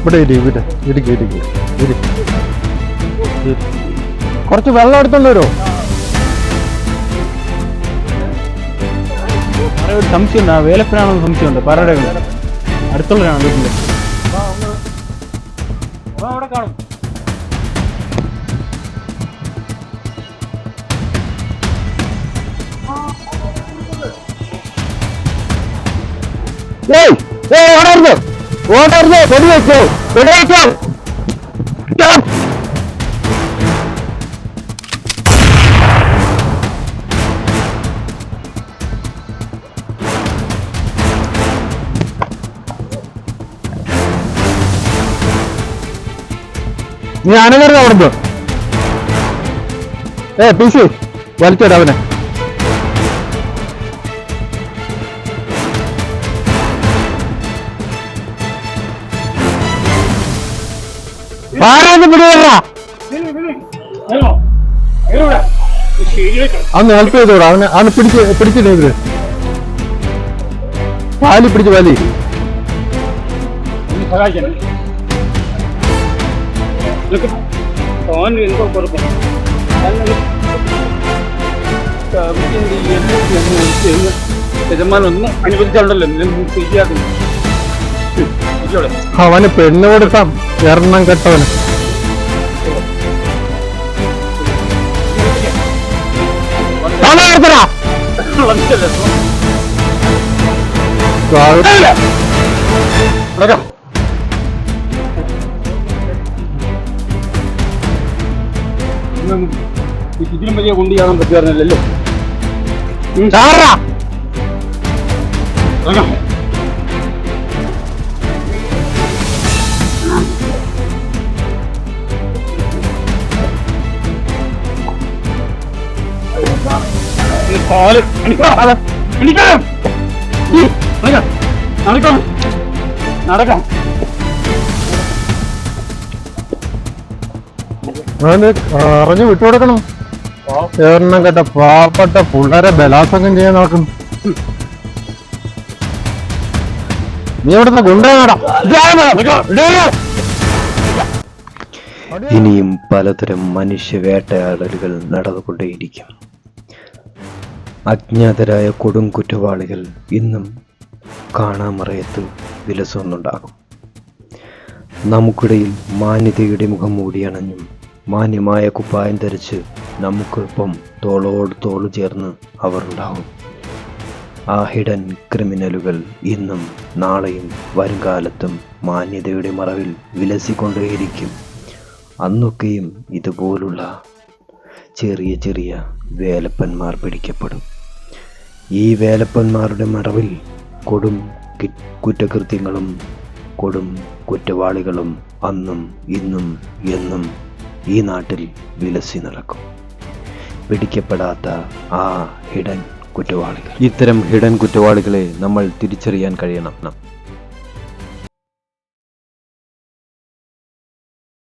ഇവിടെ ഇരി ഇവിടെ. ഇരിക്കും ഇരി ഇരി. കുറച്ച് വെള്ളം എടുത്തോണ്ട് വരുമോ ഒരു സംശയമുണ്ട്. ആ വേലപ്പനാണെന്ന് സംശയമുണ്ട്. പാറയുടെ അടുത്തുള്ളവരാണ് വീട്ടിൽ. അവിടെ കാണും. അവിടെ ഓടരുത് വെടി വെടിവെച്ചോ വെടിവെച്ചോ Stop. നീ അനങ്ങരുത് അവിടുന്ന് ഏ പി സി വലിച്ചോട് അവനെ. ആരാന്ന് പിടികൊള്ളാ അന്ന് ഹെൽപ്പ് ചെയ്തോടാ. അവന് അവനെ പിടിച്ച് പിടിച്ചില്ലേ ഇവർ? പിടിച്ച് യജമാൻ ഒന്ന് അനുവദിച്ചാലുണ്ടല്ലോ ശരിയാക്കുന്നു അവന് പെണ്ണ് കൊടുക്കാം എണ്ണം കെട്ടവന്. ഇതിലും വലിയ കുണ്ടി കാണാൻ പറ്റുമായിരുന്നല്ലോ കാൽ. എണീക്കണം. ഉം, നടക്കാം. അറിഞ്ഞു വിട്ടുകൊടുക്കണം എണ്ണം കേട്ട പാവപ്പെട്ട പിള്ളേരെ ബലാത്സംഗം ചെയ്യാൻ നടക്കും നീ എവിടുന്ന ഗുണ്ടാടാ ഇനിയും പലതരം മനുഷ്യവേട്ടയാടലുകൾ നടന്നുകൊണ്ടേയിരിക്കും. അജ്ഞാതരായ കൊടും കുറ്റവാളികൾ ഇന്നും കാണാമറയത്ത് വിലസുന്നുണ്ടാകും നമുക്കിടയിൽ മാന്യതയുടെ മുഖം മൂടിയണഞ്ഞും മാന്യമായ കുപ്പായം ധരിച്ച് നമുക്കൊപ്പം തോളോട് തോൾ ചേർന്ന് അവർ ഉണ്ടാവും ആ ഹിഡൻ ക്രിമിനലുകൾ ഇന്നും നാളെയും വരുംകാലത്തും മാന്യതയുടെ മറവിൽ വിലസിക്കൊണ്ടേയിരിക്കും. അന്നൊക്കെയും ഇതുപോലുള്ള ചെറിയ ചെറിയ വേലപ്പന്മാർ പിടിക്കപ്പെടും. ഈ വേലപ്പന്മാരുടെ മറവിൽ കൊടും കുറ്റകൃത്യങ്ങളും കൊടും കുറ്റവാളികളും അന്നും ഇന്നും എന്നും ഈ നാട്ടിൽ വിലസി നടക്കും. പിടിക്കപ്പെടാത്ത ആ ഹിഡൻ കുറ്റവാളികൾ. ഇത്തരം ഹിഡൻ കുറ്റവാളികളെ നമ്മൾ തിരിച്ചറിയാൻ കഴിയണം.